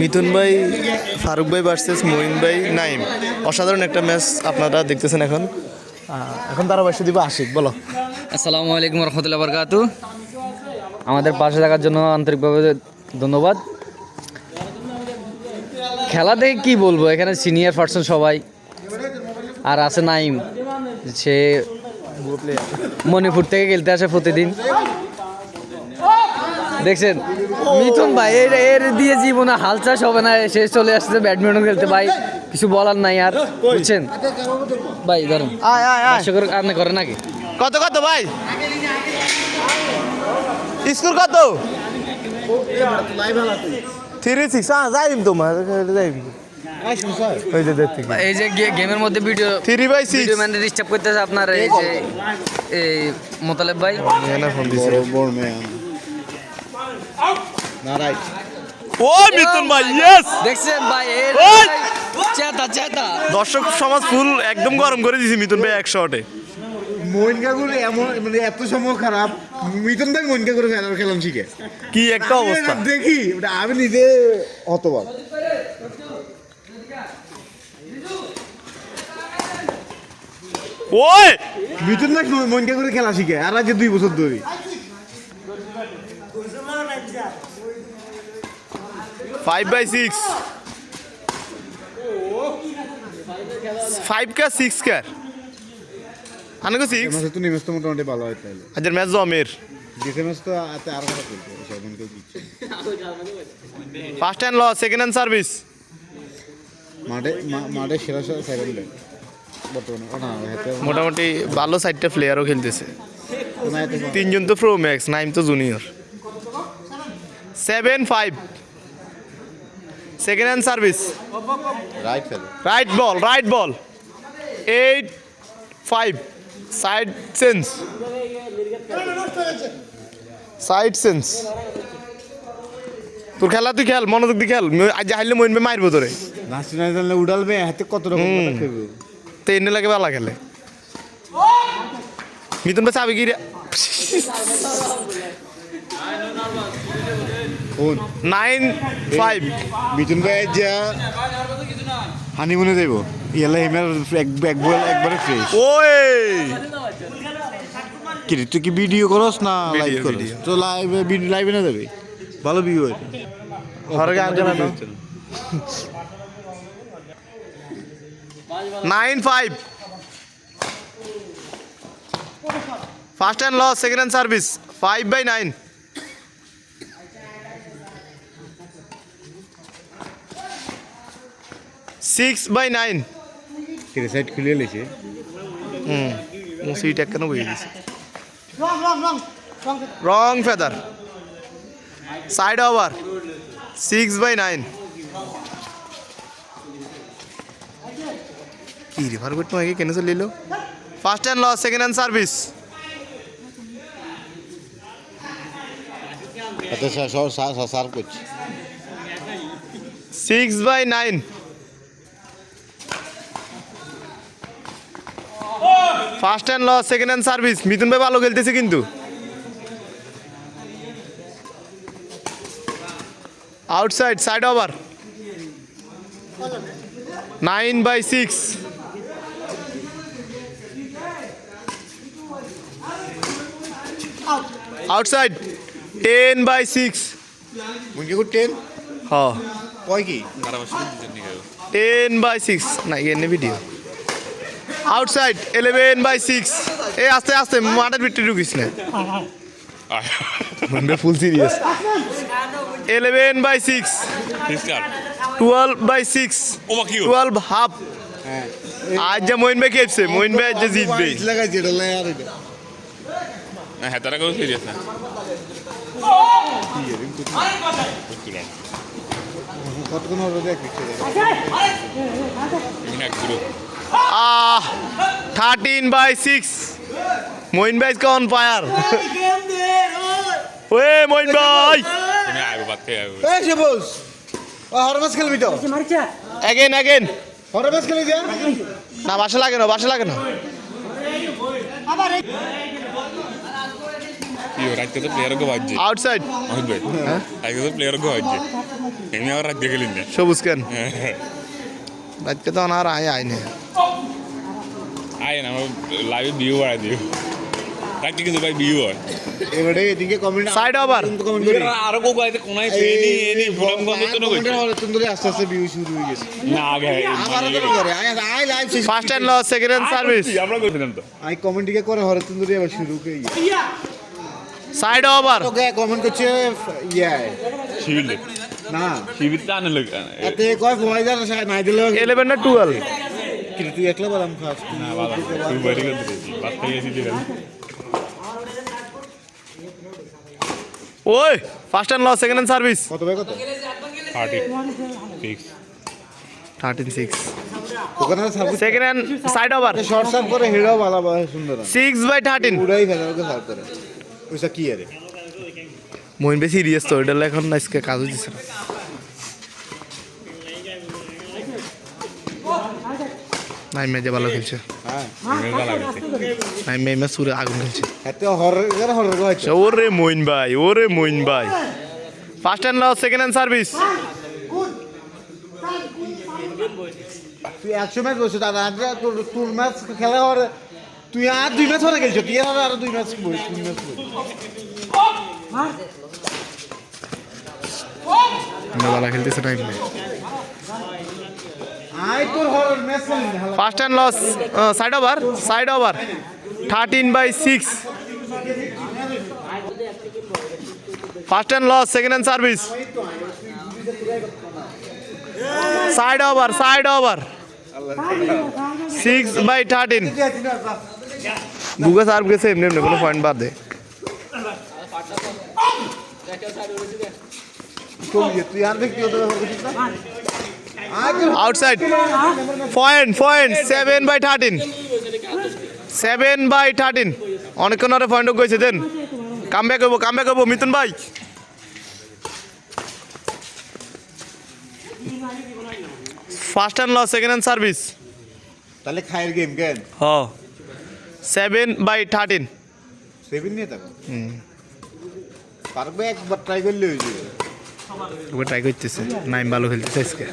মিথুন ভাই, ফারুক ভাই ভার্সেস মঈন ভাই নাইম অসাধারণ একটা ম্যাচ আপনারা দেখতেছেন এখন। এখন তারা বসে দিব আশিক, বলো। আসসালামু আলাইকুম রহমতুল্লাহ বরকাতু। আমাদের পাশে থাকার জন্য আন্তরিকভাবে ধন্যবাদ। খেলা দেখে কি বলব, এখানে সিনিয়র পার্সন সবাই। আর আছে নাইম সে মণিপুর থেকে খেলতে আসে প্রতিদিন। দেখছেন? মিথুন ভাই এর এর দিয়ে জীবনে হাল চাষ হবে না সে চলে আসছে ব্যাডমিন্টন খেলতে। ভাই কিছু বলার নাই আর বুঝছেন? ভাই ধরেন আয় আয় আয়। করে আর না করে নাকি? কত কত ভাই? স্কোর কত? থ্রি সিক্স হ্যাঁ যাইম তোমার ওই যে দেখতে এই যে গেমের মধ্যে video three by six video মানে ডিস্টার্ব করতেছে আপনার এই যে এই মোতালেব ভাই। ফোন দিছে। ও মিথুন ভাই ইয়েস দেখছেন ভাই এর চেতা চেতা। দর্শক সমাজ ফুল একদম গরম করে দিছি মিথুন ভাই এক শটে কাকুর এমন মানে এত সময় খারাপ ভাই কাকুর ফ্যানার খেলাম শিখে। কি একটা অবস্থা। দেখি ওটা আমি নিজে হতবাক। ওই মিথুন ভাই মোহন কাকুর খেলা শিখে আর আজকে দুই বছর ধরে। ফাইভ বাই সিক্স ফাইভ কা সিক্স কা? আনকো সিক্স ম্যাচ তো তো মোটামুটি ভালো হয় আজের ম্যাচ জমের ম্যাচ তো আতে আরও কেউ দিচ্ছে first hand loss second hand service মাঠে মাঠে সেরা সেকেন্ড মোটামুটি ভালো সাইডটা প্লেয়ারও খেলতেছে। তিনজন তো প্রো ম্যাক্স নাইম তো junior seven five second hand service right ফেলে right ball right ball eight five side sense side sense তোর খেলা তুই খেল মনোযোগ দিয়ে খেল। আজ হারলে মইনবে মারবো তোরে। নাচতে না জানলে উড়ালবে হাতে কত রকম কথা খেলবে। তো এনে লাগে বালা খেলে। মিথুন ভাই চাবি কি কোন? নাইন ফাইভ মিথুন ভাই যা হানিমুনে যাইব ইয়ালে হিমের এক এক বল একবারে ফ্রেশ ওই! কি তুই কি ভিডিও করস না লাইভ করস. তো লাইভ লাইভে না যাবে ভালো ভিউ হয় ঘরে গান চালানো nine five first hand loss second hand service five by nine six by nine কি রে, সাইড খুলে লেছে। হুম মুসিট কেন বই দিছে wrong feather side over six by nine কি রিভার করতে আমাকে কেন চলে এলো? First hand loss second hand service এত সার্ভ করছি। Six by nine first hand loss second hand service Mithun ভাই ভালো খেলতেছে কিন্তু। Outside side over nine by six outside ten by six ten হ। কয় কি? টেন বাই সিক্স না এনে video outside eleven by six এ আস্তে আস্তে মাঠের ভিতরে ঢুকিস না। Full serious eleven by six twelve by six twelve half হ্যাঁ। আজ যে মইন ভাই খেপছে মইন ভাই আজ যে জিতবে। লাগাইছে এটা লাই আর এটা। হ্যাঁ তারা কেউ সিরিয়াস না। কতক্ষণ হবে দেখ? থার্টিন বাই সিক্স মইন ভাই অন ফায়ার ওয়ে মইন ভাই। এই সবুজ ও হরমাস খেলবি তো? অ্যাগেন অ্যাগেন হরমাস খেলি যা না বাসা লাগে না বাসা লাগে না। বাজছে? আউটসাইড সবুজ কেন? রাতকে তো আর আয় আয় না আয় না আমার লাইভে ভিউ বাড়াই দিও কিন্তু ভাই ভিউ হয়। এবারে এদিকে কমেন্ট Side over. কমেন্ট করি আরও কোক আইতে কোনায় এনি এনি ফোন বন্ধ তো কইছে তুমি আস্তে আস্তে ভিউ শুরু হয়ে গেছে। না আগে আবার করে আই আই live first hand loss second hand service আমরা কইছিলাম তো। আই কমেন্ট দিকে করে হরে তুমি আবার শুরু সাইড ওভার ওকে কমেন্ট করছে ইয়া। শিবির না। শিবির টানে লোক এতে কয় ভয় যা নাই দিলে ইলেভেন না টুয়েলভ কিন্তু তুই একলা না বাবা তুই বাইরে করতে থেকে এসে দিলাম ওই first hand loss second hand service কত ভাই কত? থার্টিন সিক্স ওখানে service second hand side over short serve করে হেডাও ভালো ভালো সুন্দর সিক্স বাই থার্টিন পুরাই ফেলে ওকে সার্ভ করে। ওইসা কি আরে? মহিন বেশি সিরিয়াস তো এটা এখন আজকে কাজ হচ্ছে না। নাই মেজে ভালো খেলছে। হ্যাঁ। নাই মে মে সুরে আগুন খেলছে। ওরে মইন ভাই ওরে মইন ভাই। First hand loss second hand service তুই একশো ম্যাচ দাদা তোর তোর ম্যাচ খেলা তুই আর দুই ম্যাচ হরে গেছো তুই আর আর দুই ম্যাচ তিন খেলতেছে নাই first hand loss side over side over thirteen by six first hand loss second hand service side over side over six by thirteen বুকে সার্ভ গেছে এমনি এমনি কোনো পয়েন্ট বাদ দে। তুই আর ব্যক্তিগত outside point point seven by thirteen seven by thirteen অনেকক্ষণ আরে পয়েন্ট গেছে দেন। কাম ব্যাক হব কাম ব্যাক হব মিথুন ভাই। First hand loss second hand service তাহলে খায়ের গেম কেন? হ। সেভেন বাই থার্টিন সেভেন নিয়ে থাকো। পারবে একবার ট্রাই করলে হয়ে যাবে। ওকে ট্রাই করতেছে নাইম ভালো খেলতেছে আজকে।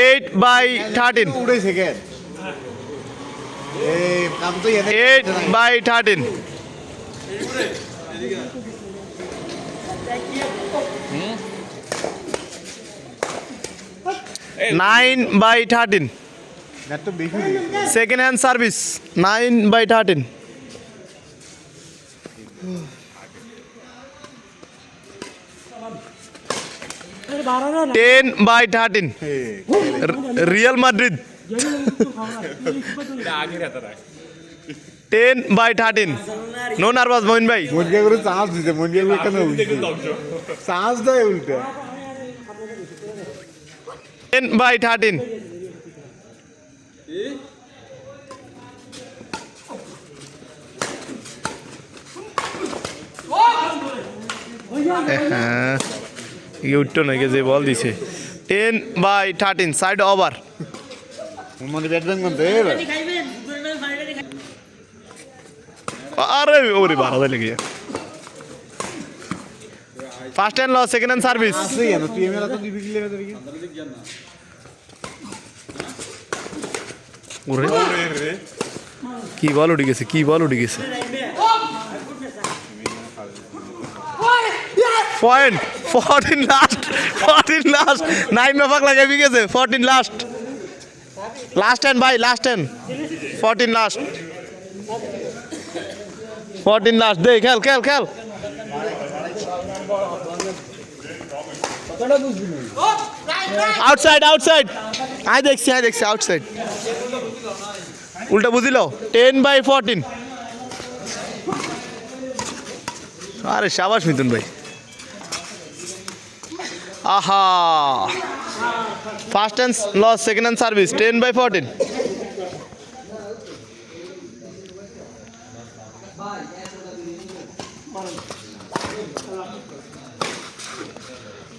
Eight by thirteen eight by thirteen nine by thirteen second hand service nine by thirteen ten by thirteen Real Madrid ten by thirteen no nervous Mohin ভাই মনকে করে চান্স দিতে মনকে করে কেন চান্স দেয় উল্টে টেন বাই থার্টিন হ্যাঁ উঠতো নাকি যে বল দিছে। Ten by thirteen side over. আরে ওরে বারো লেগে। যায় first hand loss second hand service কি বল উঠে গেছে কি বল উঠে গেছে। Point fourteen last fourteen last nine মাফাক লাগাবি গেছে ফোরটিন লাস্ট লাস্ট টেন ভাই last ten fourteen last fourteen last দে খেল খেল খেল। আউটসাইড আউটসাইড আই দেখছি আই দেখছি আউটসাইড উল্টা বুঝিল? টেন বাই ফোরটিন আরে সাবাস মিথুন ভাই। আহা। First hand loss second hand service ten by fourteen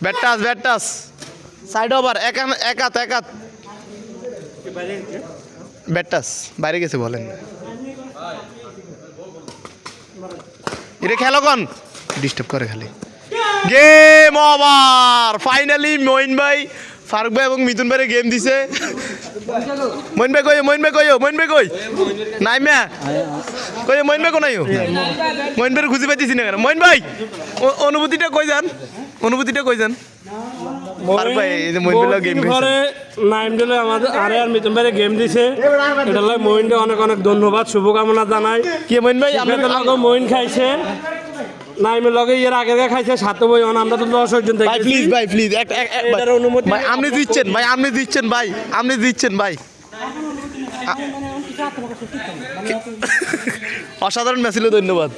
ব্যাটাস ব্যাটাস সাইড ওভার এক হাত- এক হাত এক হাত। ব্যাটাস বাইরে গেছে বলেন এটা খেলো কন? ডিস্টার্ব করে খালি। গেম ওভার ফাইনালি মইন ভাই ফারুক ভাই এবং মিথুন ভাই গেম দিছে। মইন ভাই কই মইন ভাই কই মইন ভাই কই? নাই মিয়া। কই মইন ভাই কোনাইও? মইন ভাই খুঁজে পাইতেছি না কেন? মইন ভাই অনুভূতিটা কই যান? অনুভূতিটা কই যান? আমাদের আরে আর মিতুন ভাইরে গেম দিছে। এটা লাগে অনেক অনেক ধন্যবাদ শুভকামনা জানাই। কি মইন ভাই আপনি আপনাদের মইন খাইছে। নাইমের লগে এর আগে খাইছে সাত বই অন আমরা তো দশ জন ভাই প্লিজ ভাই প্লিজ এক এক ভাই। অনুমতি ভাই আপনি দিচ্ছেন ভাই আপনি দিচ্ছেন ভাই আপনি দিচ্ছেন ভাই। অসাধারণ মেসিলে ধন্যবাদ।